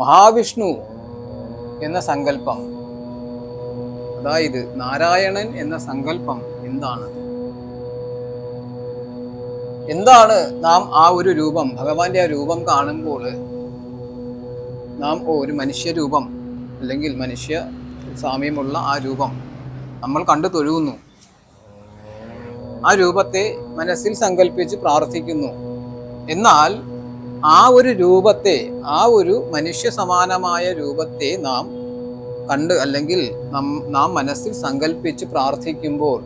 മഹാവിഷ്ണു എന്ന സങ്കല്പം. അതായത് നാരായണൻ എന്ന സങ്കല്പം എന്താണ്? എന്താണ് നാം ആ ഒരു രൂപം ഭഗവാന്റെ ആ രൂപം കാണുമ്പോൾ നാം ഒരു മനുഷ്യരൂപം അല്ലെങ്കിൽ മനുഷ്യ സാമ്യമുള്ള ആ രൂപം നമ്മൾ കണ്ടു തൊഴുകുന്നു ആ രൂപത്തെ മനസ്സിൽ സങ്കല്പിച്ച് പ്രാർത്ഥിക്കുന്നു. എന്നാൽ ആ ഒരു രൂപത്തെ ആ ഒരു മനുഷ്യ സമാനമായ രൂപത്തെ നാം കണ്ട് അല്ലെങ്കിൽ നാം മനസ്സിൽ സങ്കല്പിച്ച് പ്രാർത്ഥിക്കുമ്പോൾ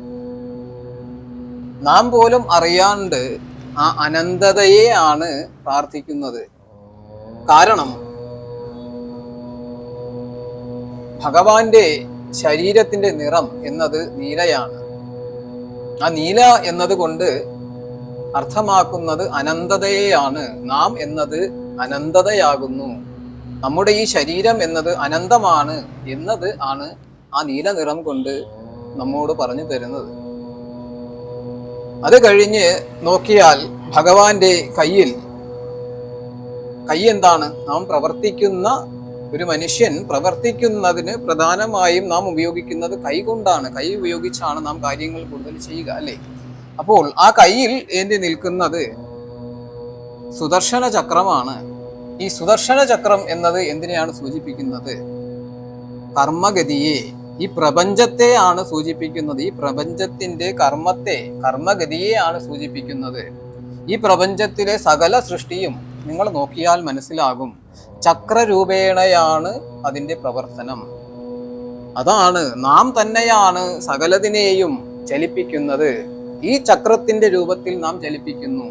നാം പോലും അറിയാണ്ട് ആ അനന്തതയെ ആണ് പ്രാർത്ഥിക്കുന്നത്. കാരണം ഭഗവാന്റെ ശരീരത്തിന്റെ നിറം എന്നത് നീലയാണ്. ആ നീല എന്നത് കൊണ്ട് അർത്ഥമാക്കുന്നത് അനന്തതയെയാണ്. നാം എന്നത് അനന്തതയാകുന്നു. നമ്മുടെ ഈ ശരീരം എന്നത് അനന്തമാണ് എന്നത് ആണ് ആ നീല നിറം കൊണ്ട് നമ്മോട് പറഞ്ഞു തരുന്നത്. അത് കഴിഞ്ഞ് നോക്കിയാൽ ഭഗവാന്റെ കയ്യിൽ കൈ എന്താണ്? നാം പ്രവർത്തിക്കുന്ന ഒരു മനുഷ്യൻ പ്രവർത്തിക്കുന്നതിന് പ്രധാനമായും നാം ഉപയോഗിക്കുന്നത് കൈ കൊണ്ടാണ് കൈ ഉപയോഗിച്ചാണ് നാം കാര്യങ്ങൾ കൂടുതൽ ചെയ്യുക അല്ലേ? അപ്പോൾ ആ കയ്യിൽ ഏന്തി നിൽക്കുന്നത് സുദർശന ചക്രമാണ്. ഈ സുദർശന ചക്രം എന്നത് എന്തിനെയാണ് സൂചിപ്പിക്കുന്നത്? കർമ്മഗതിയെ. ഈ പ്രപഞ്ചത്തെ ആണ് സൂചിപ്പിക്കുന്നത്. ഈ പ്രപഞ്ചത്തിന്റെ കർമ്മത്തെ കർമ്മഗതിയെ ആണ് സൂചിപ്പിക്കുന്നത്. ഈ പ്രപഞ്ചത്തിലെ സകല സൃഷ്ടിയും നിങ്ങൾ നോക്കിയാൽ മനസ്സിലാകും. ചക്രരൂപേണയാണ് അതിന്റെ പ്രവർത്തനം. അതാണ് നാം തന്നെയാണ് സകലതിനെയും ചലിപ്പിക്കുന്നത്. ഈ ചക്രത്തിന്റെ രൂപത്തിൽ നാം ചലിപ്പിക്കുന്നു